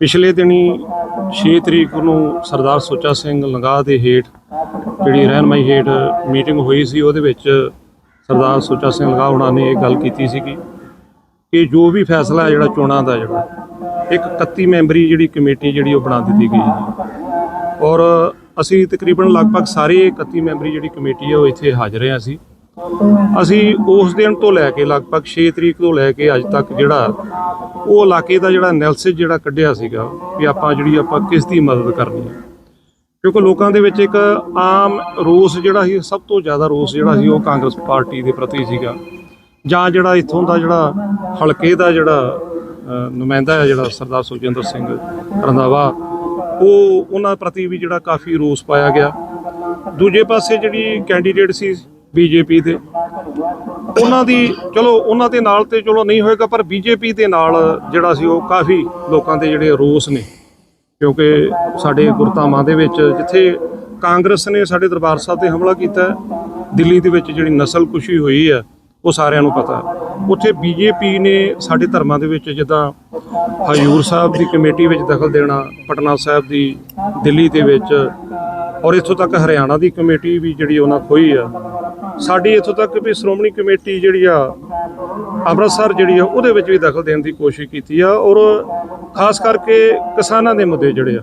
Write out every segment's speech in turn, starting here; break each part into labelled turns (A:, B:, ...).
A: ਪਿਛਲੇ ਦਿਨੀ 6 ਤਰੀਕ ਨੂੰ ਸਰਦਾਰ ਸੁੱਚਾ ਸਿੰਘ ਲੰਗਾ ਦੇ ਹੇਠ ਜਿਹੜੀ ਰਹਿਨਮਾਈ ਹੇਠ ਮੀਟਿੰਗ ਹੋਈ ਸੀ, ਉਹਦੇ ਵਿੱਚ ਸਰਦਾਰ ਸੁੱਚਾ ਸਿੰਘ ਲੰਗਾ ਉਹਨਾਂ ਨੇ ਇਹ ਗੱਲ ਕੀਤੀ ਸੀਗੀ ਕਿ ਜੋ ਵੀ ਫੈਸਲਾ ਹੈ ਜਿਹੜਾ ਚੋਣਾਂ ਦਾ ਜਿਹੜਾ, ਇੱਕ 31 ਮੈਂਬਰੀ ਜਿਹੜੀ ਕਮੇਟੀ ਜਿਹੜੀ ਉਹ ਬਣਾ ਦਿੱਤੀ ਗਈ ਹੈ ਔਰ ਅਸੀਂ ਤਕਰੀਬਨ ਲਗਭਗ ਸਾਰੇ 31 ਮੈਂਬਰੀ ਜਿਹੜੀ ਕਮੇਟੀ ਹੈ ਉਹ ਇੱਥੇ ਹਾਜ਼ਰ ਹਾਂ ਅਸੀਂ। ਅਸੀਂ ਉਸ ਦਿਨ ਤੋਂ ਲੈ ਕੇ ਲਗਭਗ 6 ਤਰੀਕ ਤੋਂ ਲੈ ਕੇ ਅੱਜ ਤੱਕ ਜਿਹੜਾ ਉਹ ਇਲਾਕੇ ਦਾ ਜਿਹੜਾ ਐਨਾਲਿਸਿਸ ਜਿਹੜਾ ਕੱਢਿਆ ਸੀਗਾ ਵੀ ਆਪਾਂ ਜਿਹੜੀ ਆਪਾਂ ਕਿਸ ਦੀ ਮਦਦ ਕਰਨੀ ਹੈ। ਕਿਉਂਕਿ ਲੋਕਾਂ ਦੇ ਵਿੱਚ ਇੱਕ ਆਮ ਰੋਸ ਜਿਹੜਾ ਸੀ, ਸਭ ਤੋਂ ਜ਼ਿਆਦਾ ਰੋਸ ਜਿਹੜਾ ਸੀ ਉਹ ਕਾਂਗਰਸ ਪਾਰਟੀ ਦੇ ਪ੍ਰਤੀ ਸੀਗਾ। ਜਾਂ ਜਿਹੜਾ ਇੱਥੋਂ ਦਾ ਜਿਹੜਾ ਹਲਕੇ ਦਾ ਜਿਹੜਾ ਨੁਮਾਇੰਦਾ ਹੈ ਜਿਹੜਾ ਸਰਦਾਰ ਸੁਖਜਿੰਦਰ ਸਿੰਘ ਰੰਧਾਵਾ, ਉਹ ਉਹਨਾਂ ਪ੍ਰਤੀ ਵੀ ਜਿਹੜਾ ਕਾਫੀ ਰੋਸ ਪਾਇਆ ਗਿਆ। ਦੂਜੇ ਪਾਸੇ ਜਿਹੜੀ ਕੈਂਡੀਡੇਟ ਸੀ ਬੀਜੇਪੀ ਦੇ ਉਹਨਾਂ ਦੀ, ਚਲੋ, ਉਹਨਾਂ ਦੇ ਨਾਲ ਤੇ ਚਲੋ ਨਹੀਂ ਹੋਏਗਾ, ਪਰ ਬੀਜੇਪੀ ਦੇ ਨਾਲ ਜਿਹੜਾ ਸੀ ਉਹ ਕਾਫੀ ਲੋਕਾਂ ਦੇ ਜਿਹੜੇ ਰੋਸ ਨੇ ਕਿਉਂਕਿ ਸਾਡੇ ਗੁਰਧਾਮਾਂ ਦੇ ਵਿੱਚ ਜਿੱਥੇ ਕਾਂਗਰਸ ਨੇ ਸਾਡੇ ਦਰਬਾਰ ਸਾਹਿਬ ਤੇ ਹਮਲਾ ਕੀਤਾ, ਦਿੱਲੀ ਦੇ ਵਿੱਚ ਜਿਹੜੀ ਨਸਲਕੁਸ਼ੀ ਹੋਈ ਹੈ, ਉਹ ਸਾਰਿਆਂ ਨੂੰ ਪਤਾ ਹੈ। ਉੱਥੇ ਬੀਜੇਪੀ ਨੇ ਸਾਡੇ ਧਰਮਾਂ ਦੇ ਵਿੱਚ ਜਿੱਦਾਂ ਹਜੂਰ ਸਾਹਿਬ ਦੀ ਕਮੇਟੀ ਵਿੱਚ ਦਖਲ ਦੇਣਾ, ਪਟਨਾ ਸਾਹਿਬ ਦੀ ਦਿੱਲੀ ਦੇ ਵਿੱਚ, ਔਰ ਇੱਥੋਂ ਤੱਕ ਹਰਿਆਣਾ ਦੀ ਕਮੇਟੀ ਵੀ ਜਿਹੜੀ ਉਹਨਾਂ ਖੋਈ ਆ ਸਾਡੀ ਇੱਥੋਂ ਤੱਕ ਵੀ ਸ਼੍ਰੋਮਣੀ ਕਮੇਟੀ ਜਿਹੜੀ ਆ, ਅੰਮ੍ਰਿਤਸਰ ਜਿਹੜੀ ਆ, ਉਹਦੇ ਵਿੱਚ ਵੀ ਦਖਲ ਦੇਣ ਦੀ ਕੋਸ਼ਿਸ਼ ਕੀਤੀ ਆ ਔਰ ਖਾਸ ਕਰਕੇ ਕਿਸਾਨਾਂ ਦੇ ਮੁੱਦੇ ਜਿਹੜੇ ਆ,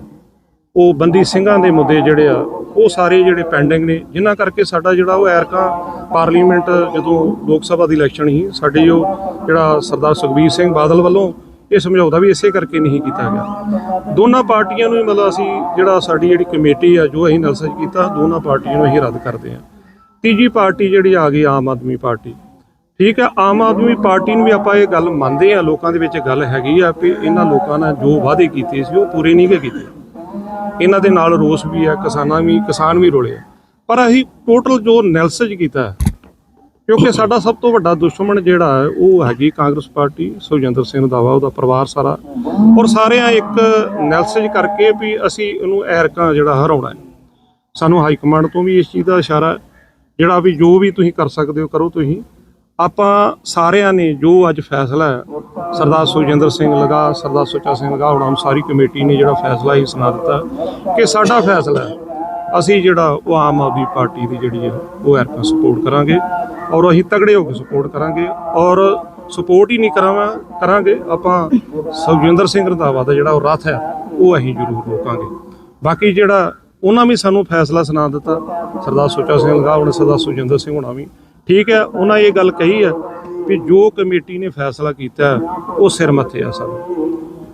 A: ਉਹ ਬੰਦੀ ਸਿੰਘਾਂ ਦੇ ਮੁੱਦੇ ਜਿਹੜੇ ਆ, ਉਹ ਸਾਰੇ ਜਿਹੜੇ ਪੈਂਡਿੰਗ ਨੇ, ਜਿਨ੍ਹਾਂ ਕਰਕੇ ਸਾਡਾ ਜਿਹੜਾ ਉਹ ਐਰਕਾ ਪਾਰਲੀਮੈਂਟ ਜਦੋਂ ਲੋਕ ਸਭਾ ਦੀ ਇਲੈਕਸ਼ਨ ਸੀ, ਸਾਡੀ ਉਹ ਜਿਹੜਾ ਸਰਦਾਰ ਸੁਖਬੀਰ ਸਿੰਘ ਬਾਦਲ ਵੱਲੋਂ ਇਹ ਸਮਝੌਤਾ ਵੀ ਇਸੇ ਕਰਕੇ ਨਹੀਂ ਕੀਤਾ ਗਿਆ। ਦੋਨਾਂ ਪਾਰਟੀਆਂ ਨੂੰ ਮਤਲਬ ਅਸੀਂ ਜਿਹੜਾ ਸਾਡੀ ਜਿਹੜੀ ਕਮੇਟੀ ਆ, ਜੋ ਅਸੀਂ ਨਲਸਜ ਕੀਤਾ, ਦੋਨਾਂ ਪਾਰਟੀਆਂ ਨੂੰ ਅਸੀਂ ਰੱਦ ਕਰਦੇ ਹਾਂ। ਤੀਜੀ ਪਾਰਟੀ ਜਿਹੜੀ ਆ ਗਈ ਆਮ ਆਦਮੀ ਪਾਰਟੀ। ਠੀਕ ਹੈ, ਆਮ ਆਦਮੀ ਪਾਰਟੀ ਨੂੰ ਵੀ ਆਪਾਂ ਇਹ ਗੱਲ ਮੰਨਦੇ ਆ ਲੋਕਾਂ ਦੇ ਵਿੱਚ ਗੱਲ ਹੈਗੀ ਆ ਕਿ ਇਹਨਾਂ ਲੋਕਾਂ ਨੇ ਜੋ ਵਾਅਦੇ ਕੀਤੇ ਸੀ ਉਹ ਪੂਰੇ ਨਹੀਂ ਗੇ ਕੀਤੇ। ਇਹਨਾਂ ਦੇ ਨਾਲ ਰੋਸ ਵੀ ਹੈ, ਕਿਸਾਨਾਂ ਵੀ, ਕਿਸਾਨ ਵੀ ਰੋਲੇ ਆ। ਪਰ ਅਸੀਂ ਟੋਟਲ ਜੋ ਨੈਲਸਜ ਕੀਤਾ ਕਿਉਂਕਿ ਸਾਡਾ ਸਭ ਤੋਂ ਵੱਡਾ ਦੁਸ਼ਮਣ ਜਿਹੜਾ ਹੈ, ਉਹ ਹੈਗੀ ਕਾਂਗਰਸ ਪਾਰਟੀ, ਸੁਖਜਿੰਦਰ ਸਿੰਘ ਦਾਵਾ, ਉਹਦਾ ਪਰਿਵਾਰ ਸਾਰਾ। ਔਰ ਸਾਰਿਆਂ ਇੱਕ ਨੈਲਸਜ ਕਰਕੇ ਵੀ ਅਸੀਂ ਇਹਨੂੰ ਐਰਕਾਂ ਜਿਹੜਾ ਹਰਾਉਣਾ ਹੈ। ਸਾਨੂੰ ਹਾਈ ਕਮਾਂਡ ਤੋਂ ਵੀ ਇਸ ਚੀਜ਼ ਦਾ ਇਸ਼ਾਰਾ ਜਿਹੜਾ ਵੀ ਜੋ ਵੀ ਤੁਸੀਂ ਕਰ ਸਕਦੇ ਹੋ ਕਰੋ ਤੁਸੀਂ। ਆਪਾਂ ਸਾਰਿਆਂ ਨੇ ਜੋ ਅੱਜ ਫੈਸਲਾ ਹੈ, ਸਰਦਾਰ ਸੁਖਜਿੰਦਰ ਸਿੰਘ ਲਗਾ, ਸਰਦਾਰ ਸੁੱਚਾ ਸਿੰਘ ਲਗਾ ਹੁਣ ਸਾਰੀ ਕਮੇਟੀ ਨੇ ਜਿਹੜਾ ਫੈਸਲਾ ਹੀ ਸੁਣਾ ਦਿੱਤਾ ਕਿ ਸਾਡਾ ਫੈਸਲਾ ਅਸੀਂ ਜਿਹੜਾ ਉਹ ਆਮ ਆਦਮੀ ਪਾਰਟੀ ਦੀ ਜਿਹੜੀ ਹੈ, ਉਹ ਐਰਕਾ ਸਪੋਰਟ ਕਰਾਂਗੇ ਔਰ ਅਸੀਂ ਤਗੜੇ ਹੋ ਕੇ ਸਪੋਰਟ ਕਰਾਂਗੇ ਔਰ ਸਪੋਰਟ ਹੀ ਨਹੀਂ ਕਰਾਂਗਾ ਕਰਾਂਗੇ। ਆਪਾਂ ਸੁਖਜਿੰਦਰ ਸਿੰਘ ਰੰਧਾਵਾ ਦਾ ਜਿਹੜਾ ਉਹ ਰੱਥ ਹੈ, ਉਹ ਅਸੀਂ ਜ਼ਰੂਰ ਰੋਕਾਂਗੇ। ਬਾਕੀ ਜਿਹੜਾ ਉਹਨਾਂ ਵੀ ਸਾਨੂੰ ਫੈਸਲਾ ਸੁਣਾ ਦਿੱਤਾ। ਸਰਦਾਰ ਸੁੱਚਾ ਸਿੰਘ ਲਗਾ ਹੁਣ ਸਰਦਾਰ ਸੁਖਜਿੰਦਰ ਸਿੰਘ ਹੋਣਾ ਵੀ। ਠੀਕ ਹੈ ਉਹਨਾਂ ਇਹ ਗੱਲ ਕਹੀ ਹੈ ਕਿ ਜੋ ਕਮੇਟੀ ਨੇ ਫੈਸਲਾ ਕੀਤਾ ਉਹ ਸਿਰ ਮੱਥੇ ਆ ਸਾਨੂੰ।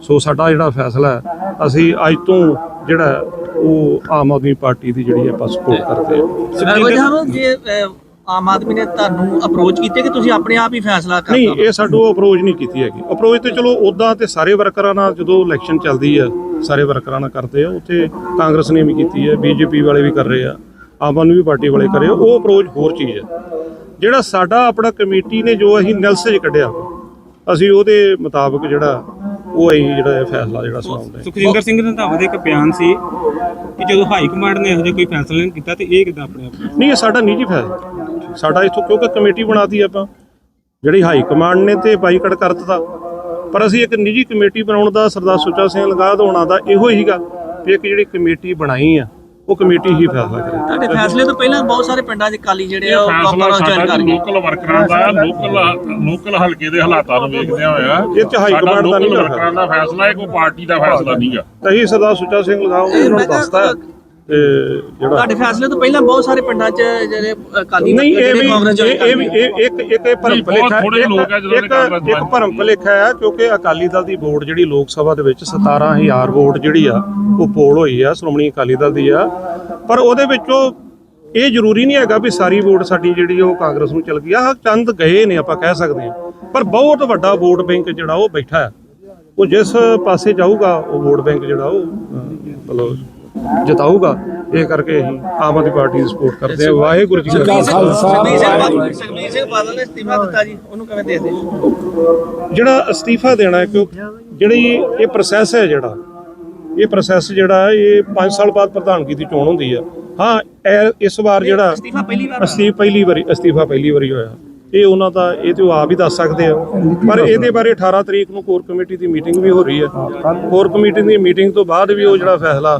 A: ਸੋ ਸਾਡਾ ਜਿਹੜਾ ਫੈਸਲਾ ਹੈ ਅਸੀਂ ਅੱਜ ਤੋਂ ਜਿਹੜਾ ਉਹ ਆਮ ਆਦਮੀ ਪਾਰਟੀ ਦੀ ਜਿਹੜੀ ਆਪਾਂ ਸਪੋਰਟ ਕਰਦੇ ਹਾਂ।
B: ਨੂੰ ਜੇ ਆਮ ਆਦਮੀ ਨੇ ਤੁਹਾਨੂੰ ਅਪਰੋਚ ਕੀਤਾ ਕਿ ਤੁਸੀਂ ਆਪਣੇ ਆਪ ਹੀ ਫੈਸਲਾ
A: ਨਹੀਂ, ਇਹ ਸਾਡੋ ਅਪਰੋਚ ਨਹੀਂ ਕੀਤੀ ਹੈਗੀ। ਅਪਰੋਚ ਤੇ ਚਲੋ ਉਦਾਂ ਤੇ ਸਾਰੇ ਵਰਕਰਾਂ ਨਾਲ ਜਦੋਂ ਇਲੈਕਸ਼ਨ ਚੱਲਦੀ ਆ, ਸਾਰੇ ਵਰਕਰਾਂ ਨਾਲ ਕਰਦੇ ਆ, ਉੱਥੇ ਕਾਂਗਰਸ ਨੇ ਵੀ ਕੀਤੀ ਹੈ ਬੀਜੇਪੀ ਵਾਲੇ ਵੀ ਕਰ ਰਹੇ ਆ, ਆਮ ਆਦਮੀ ਪਾਰਟੀ ਵਾਲੇ ਕਰ ਰਹੇ ਆ, ਉਹ ਅਪਰੋਚ ਹੋਰ ਚੀਜ਼ ਹੈ ਜਿਹੜਾ ਸਾਡਾ ਆਪਣਾ ਕਮੇਟੀ ਨੇ ਜੋ ਅਸੀਂ ਨੈਲਸਜ ਕੱਢਿਆ, ਅਸੀਂ ਉਹਦੇ ਮੁਤਾਬਕ ਜਿਹੜਾ ਉਹ ਅਸੀਂ ਜਿਹੜਾ ਇਹ ਫੈਸਲਾ ਜਿਹੜਾ ਸੁਣਾਉਂਦੇ
C: ਸੁਖਜਿੰਦਰ ਸਿੰਘ ਰੰਧਾਵਾ ਦਾ ਇੱਕ ਬਿਆਨ ਸੀ ਕਿ ਜਦੋਂ ਹਾਈ ਕਮਾਂਡ ਨੇ ਇਹੋ ਜਿਹਾ ਕੋਈ ਫੈਸਲਾ ਨਹੀਂ ਕੀਤਾ ਤੇ ਇਹ ਕਿਦਾਂ ਆਪਣੇ ਆਪ
A: ਨਹੀਂ ਇਹ ਸਾਡਾ ਨਿੱਜੀ ਫੈਸਲਾ। ਸਾਡਾ ਇਥੋਂ ਕਿਉਂਕਿ ਕਮੇਟੀ ਬਣਾਤੀ ਆਪਾਂ। ਜਿਹੜੀ ਹਾਈ ਕਮਾਂਡ ਨੇ ਤੇ ਬਾਈਕਾਟ ਕਰ ਦਿੱਤਾ ਪਰ ਅਸੀਂ ਇੱਕ ਨਿੱਜੀ ਕਮੇਟੀ ਬਣਾਉਣ ਦਾ ਸਰਦਾਰ ਸੁੱਚਾ ਸਿੰਘ ਲਗਾਦ ਹੋਣਾ ਦਾ ਇਹੋ ਹੀਗਾ ਵੀ ਇੱਕ ਜਿਹੜੀ ਕਮੇਟੀ ਬਣਾਈ ਆ ਉਹ ਕਮੇਟੀ ਹੀ ਫੈਸਲਾ ਕਰੇ।
B: ਤੁਹਾਡੇ ਫੈਸਲੇ ਤੋਂ ਪਹਿਲਾਂ ਬਹੁਤ ਸਾਰੇ ਪਿੰਡਾਂ 'ਚ ਕਾਲੀ ਜਿਹੜੇ ਆ ਉਹ
D: ਫੈਸਲਾ
B: ਕਾਪਰਾਂ ਜੁਆਇਨ
D: ਸਾਡਾ
B: ਕਰ ਗਏ।
D: ਲੋਕਲ ਵਰਕਰਾਂ ਦਾ ਲੋਕਲ ਲੋਕਲ ਹਲਕੇ ਦੇ ਹਾਲਾਤਾਂ ਨੂੰ ਵੇਖਦਿਆਂ ਹੋਇਆ।
A: ਇਹ 'ਚ ਹਾਈ
D: ਸਾਡਾ
A: ਕਮਾਂਡ ਦਾ ਨਹੀਂ
D: ਲੋਕਲ। ਵਰਕਰਾਂ ਦਾ ਫੈਸਲਾ ਹੈ ਕੋਈ ਪਾਰਟੀ ਦਾ ਫੈਸਲਾ ਨਹੀਂਗਾ
A: ਤਾਂ ਇਹ ਸਰਦਾਰ ਸੁੱਚਾ ਸਿੰਘ ਲਗਾਓ ਉਹਨਾਂ ਨੂੰ ਦੱਸਦਾ ਤੇ ਜਿਹੜਾ
B: ਤੁਹਾਡੇ ਫੈਸਲੇ ਤੋਂ ਪਹਿਲਾਂ ਬਹੁਤ ਸਾਰੇ ਪਿੰਡਾਂ 'ਚ ਜਿਹੜੇ ਅਕਾਲੀ
A: ਨਹੀਂ ਇਹ
B: ਜਿਹੜੇ
A: ਵੀ
B: ਕਾਂਗਰਸ
A: ਇਹ ਇਹ ਵੀ
B: join ਕਰ ਗਏ।
A: ਇਹ ਇੱਕ ਇੱਕ ਇਹ ਭਰਮ
D: ਨਹੀਂ, ਬਹੁਤ
A: ਭੁਲੇਖਾ
D: ਥੋੜ੍ਹੇ
A: ਇੱਕ-
D: ਲੋਕ ਹੈ ਜਦੋਂ
A: ਇੱਕ-
D: ਕਾਂਗਰਸ
A: ਇੱਕ
D: join
A: ਭਰਮ ਭੁਲੇਖਾ ਹੈ ਕਿਉਂਕਿ ਅਕਾਲੀ ਦਲ ਦੀ ਵੋਟ ਜਿਹੜੀ ਲੋਕ ਸਭਾ ਦੇ ਵਿੱਚ 17000 ਵੋਟ ਜਿਹੜੀ ਆ ਉਹ ਪੋਲ ਹੋਈ ਆ ਸ਼੍ਰੋਮਣੀ ਅਕਾਲੀ ਦਲ ਦੀ ਆ। ਪਰ ਉਹਦੇ ਵਿੱਚੋਂ ਇਹ ਜ਼ਰੂਰੀ ਨਹੀਂ ਹੈਗਾ ਵੀ ਸਾਰੀ ਵੋਟ ਸਾਡੀ ਜਿਹੜੀ ਉਹ ਕਾਂਗਰਸ ਨੂੰ ਚਲ ਗਈ। ਆ ਚੰਦ ਗਏ ਨੇ ਆਪਾਂ ਕਹਿ ਸਕਦੇ ਹਾਂ। ਪਰ ਬਹੁਤ ਵੱਡਾ ਵੋਟ ਬੈਂਕ ਜਿਹੜਾ ਉਹ ਬੈਠਾ ਹੈ। ਉਹ ਜਿਸ ਪਾਸੇ ਜਾਊਗਾ ਉਹ ਵੋਟ ਬੈਂਕ ਜਿਹੜਾ ਉਹ ਮਤਲਬ ਜਿਤਾਊਗਾ। ਇਹ ਕਰਕੇ ਅਸੀਂ ਆਮ ਆਦਮੀ ਪਾਰਟੀ ਦੀ ਸਪੋਰਟ ਕਰਦੇ ਹਾਂ। ਵਾਹਿਗੁਰੂ ਜੀ ਕਾ ਖਾਲਸਾ।
B: ਸੁਖਬੀਰ ਸਿੰਘ ਬਾਦਲ ਨੇ ਅਸਤੀਫਾ ਦਿੱਤਾ ਜੀ। ਉਹਨੂੰ ਕਿਵੇਂ ਦੇਖਦੇ
A: ਜਿਹੜਾ ਅਸਤੀਫਾ ਦੇਣਾ ਹੈ ਕਿਉਂ ਜਿਹੜੀ ਇਹ ਪ੍ਰੋਸੈਸ ਹੈ ਜਿਹੜਾ ਇਹ ਪ੍ਰੋਸੈਸ ਜਿਹੜਾ ਹੈ ਇਹ 5 ਸਾਲ ਬਾਅਦ ਪ੍ਰਧਾਨਗੀ ਦੀ ਚੋਣ ਹੁੰਦੀ ਆ। ਹਾਂ ਇਹ- ਇਸ ਵਾਰ ਜਿਹੜਾ
B: ਅਸਤੀਫਾ ਪਹਿਲੀ ਵਾਰ
A: ਅਸਤੀਫ ਪਹਿਲੀ ਵਾਰੀ ਅਸਤੀਫਾ ਪਹਿਲੀ ਵਾਰੀ ਹੋਇਆ। ਇਹ ਉਹਨਾਂ ਦਾ ਇਹ ਤੇ ਉਹ ਆਪ ਹੀ ਦੱਸ ਸਕਦੇ ਆ। ਪਰ ਇਹਦੇ ਬਾਰੇ 18 ਤਰੀਕ ਨੂੰ ਕੋਰ ਕਮੇਟੀ ਦੀ ਮੀਟਿੰਗ ਵੀ ਹੋ ਰਹੀ ਹੈ। ਕੋਰ ਕਮੇਟੀ ਦੀ ਮੀਟਿੰਗ ਤੋਂ ਬਾਅਦ ਵੀ ਉਹ ਜਿਹੜਾ ਫੈਸਲਾ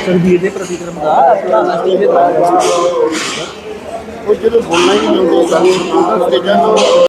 B: ਸਰਬੀਰ ਦੇ ਪ੍ਰਤੀਕਰਮ ਦਾ ਆਪਣਾ ਅਸਤੀਫੇ ਦਾ
E: ਉਹ ਜਦੋਂ ਬੋਲਣਾ ਹੀ ਨਹੀਂ ਚਾਹੁੰਦੇ ਗੱਲ ਸਟੇਜਾਂ ਤੋਂ